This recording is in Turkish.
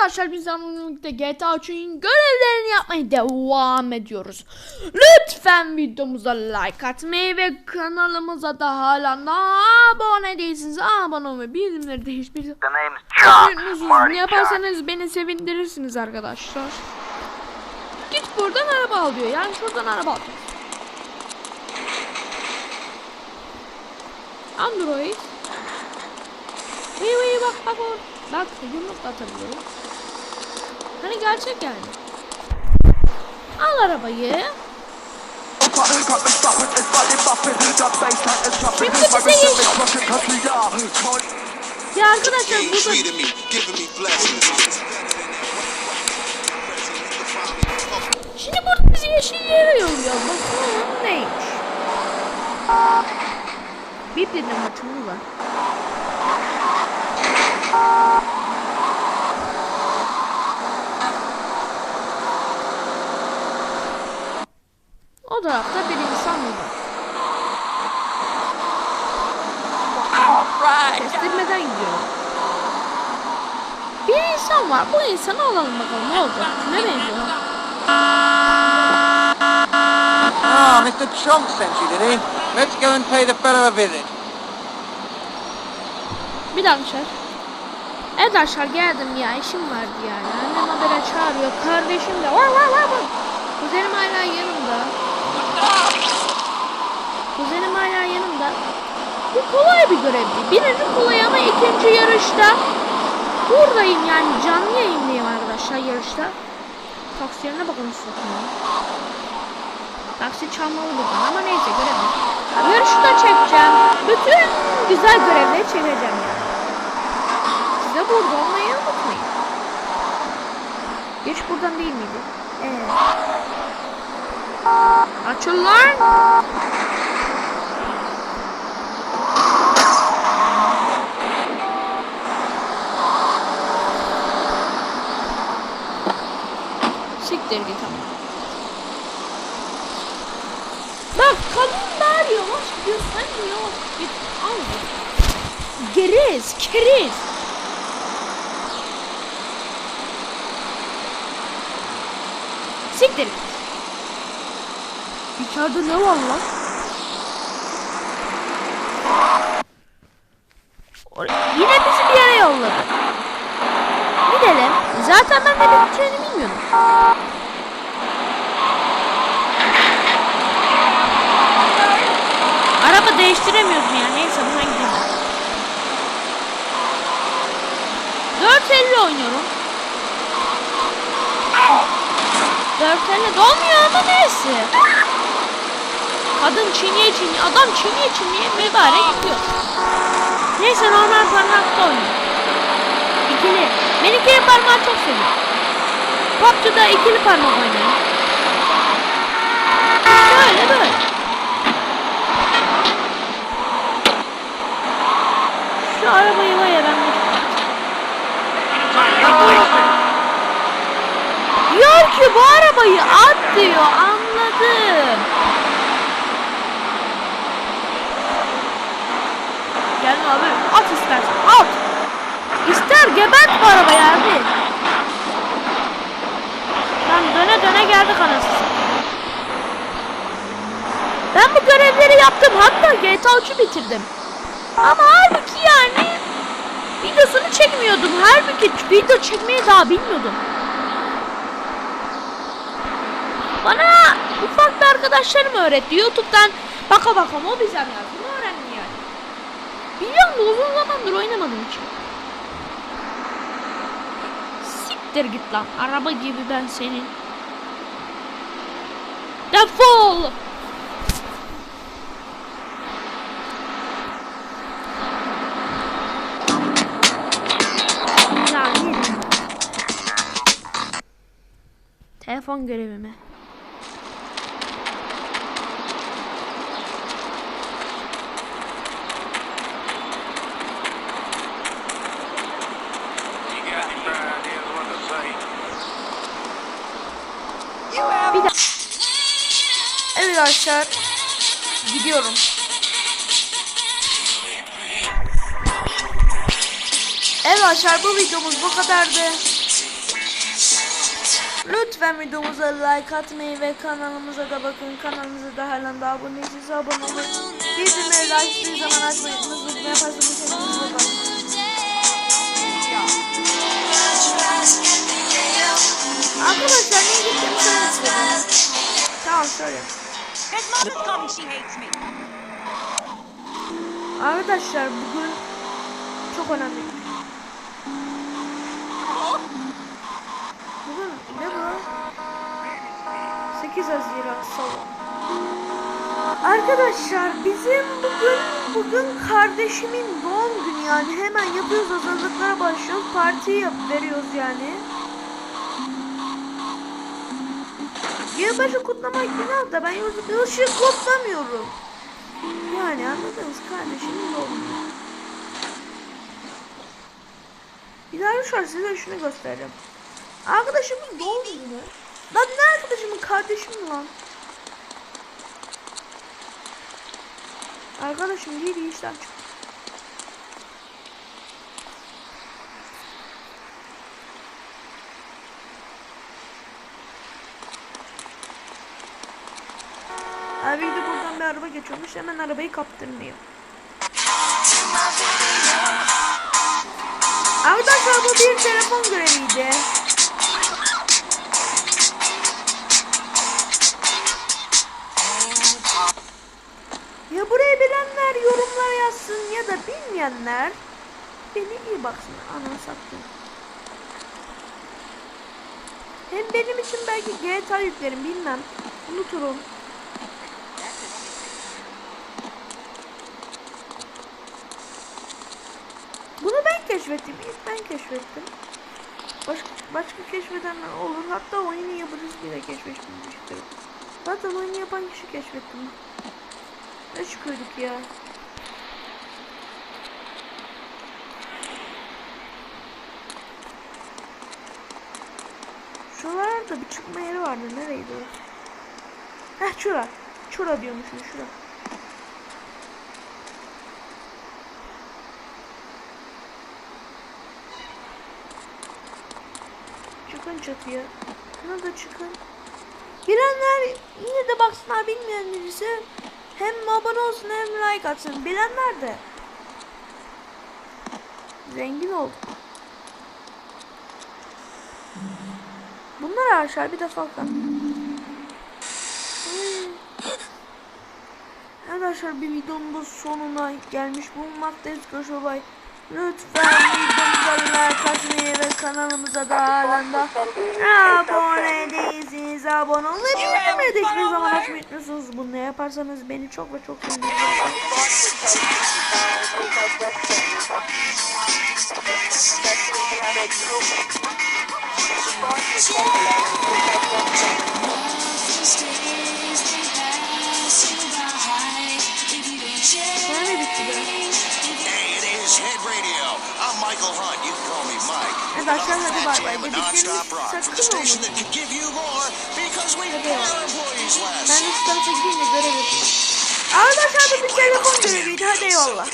Arkadaşlar biz birlikte GTA 3'ün görevlerini yapmaya devam ediyoruz. Lütfen videomuza like atmayı ve kanalımıza da hala abone değilsiniz. Abone olmayı bildirimleri de hiçbir. Marty Ne yaparsanız beni sevindirirsiniz arkadaşlar. Git buradan araba al diyor. Yani şuradan araba al. Android. Vıy vıy bak bak o. Bak yumruk atabiliyorum. Hani gerçek yani. Al arabayı. Şimdi bize. Ya arkadaşlar King burada. Şimdi burada bizi yeşil yere yolluyor. Bakalım neymiş. Bir dedim maçımız var. O tarafta bir insan mı var? Kestirmeden gidiyor. Bir insan var. Bu insanı alalım bakalım ne olacak? Kime benziyor? Ah, Mr. Chunk sent you, did he? Let's go and pay the fellow a visit. Bir dakika arkadaşlar. Evet arkadaşlar geldim ya işim vardı yani. Annem habere çağırıyor. Kardeşim de var var var var. Kuzenim hala yanımda. Kuzenim hala yanımda. Bu kolay bir görevdi. Birinci kolay ama ikinci yarışta buradayım yani canlı yayındayım arkadaşlar yarışta. Taksilerine bakın sokmuyor. Taksi çalmalı buradan ama neyse görelim. Yarışı da çekeceğim. Bütün güzel görevleri çekeceğim yani. Size burada olmayı unutmayın. Geç buradan değil miydi? Evet. Açıl lan. Siktir git ama. Bak kadın bağırıyor. Yavaş gidiyor. Sen yavaş git. Al. Geriz. Keriz. Siktir İçeride ne var lan? Yine bizi bir yere yolladı. Gidelim. Zaten ben de biteceğini bilmiyordum. Araba değiştiremiyorsun ya. Neyse buna gidelim. 450 oynuyorum. 450 dolmuyor ama neyse. Kadın çiğniye çiğniye, adam çiğniye çiğniye mübarek gidiyor. Neyse normal parmakta oynuyor. İkili. Ben ikili parmağı çok seviyorum. PUBG'da ikili parmak oynuyorum. Böyle böyle. Şu arabayı var ya ben Diyor ki bu arabayı at diyor anladım. Gel abi at istersen at. İster gebert bu arabayı abi. Tam döne döne geldik anasını. Ben bu görevleri yaptım hatta GTA 3'ü bitirdim. Ama halbuki yani videosunu çekmiyordum. Halbuki video çekmeyi daha bilmiyordum. Bana ufak bir arkadaşlarım öğretti. Youtube'dan baka baka Mobizem yazdım. Biliyorum da uzun zamandır oynamadım hiç. Siktir git lan. Araba gibi ben senin. Defol. Telefon görevimi. You got any ideas what to say? Bir dakika. Evet arkadaşlar. Gidiyorum. Evet arkadaşlar bu videomuz bu kadardı. Lütfen videomuza like atmayı ve kanalımıza da bakın. Kanalımıza da halen daha abone değilseniz abone olun. Bildirimleri de açtığı zaman açmayı unutmayın. Ne yaparsanız kendinize bakın. Arkadaşlar gittiğimi söyleyin. Tamam söyle. Arkadaşlar bugün çok önemli. Bugün ne bu? 8 Haziran Salı. Arkadaşlar bizim bugün bugün kardeşimin doğum günü yani hemen yapıyoruz hazırlıklara başlıyoruz parti yap veriyoruz yani. Yılbaşı kutlamak günah da ben yılbaşı kutlamıyorum. Yani anladınız günü. Bir daha şu an size şunu göstereceğim. Arkadaşımın doğum günü. Lan ne arkadaşımın kardeşim lan. Arkadaşım değil işten çıktı. Abi de buradan bir araba geçiyormuş. Hemen arabayı kaptırmıyor. Arkadaşlar bu bir telefon göreviydi. Ya burayı bilenler yorumlara yazsın ya da bilmeyenler beni iyi baksın. Ananı sattım. Hem benim için belki GTA yüklerim bilmem. Unuturum. Bunu ben keşfettim. İlk ben keşfettim. Başka, başka keşfedenler olur. Hatta oyunu yaparız bile keşfetmiştir. Zaten oyunu yapan kişi keşfettim. Ne çıkıyorduk ya? Şuralarda bir çıkma yeri vardı. Nereydi o? Heh şura. Şura diyormuşum şura. Çıkın çatıya. Buna da çıkın. Bilenler yine de baksınlar bilmeyen birisi. Hem abone olsun hem like atsın. Bilenler de. Zengin olduk. Bunlar aşağı bir defa kal. Arkadaşlar bir videonun sonuna gelmiş bulunmaktayız. Görüşürüz. Bye. Lütfen videomuza like atmayı ve kanalımıza da halen de abone değilsiniz abone bildirimleri de hiçbir zaman açmayı unutmuyorsunuz. Bunu yaparsanız beni çok ve çok sevinirsiniz. Yani I'm Michael Hunt. You can call me Mike. Bay bay. Jam a non-stop rock for the station that can give you more because we pay ya. our employees less. Ben de tarafa gidince görev yapayım. Arkadaşlar bir telefon göreviydi. Hadi eyvallah.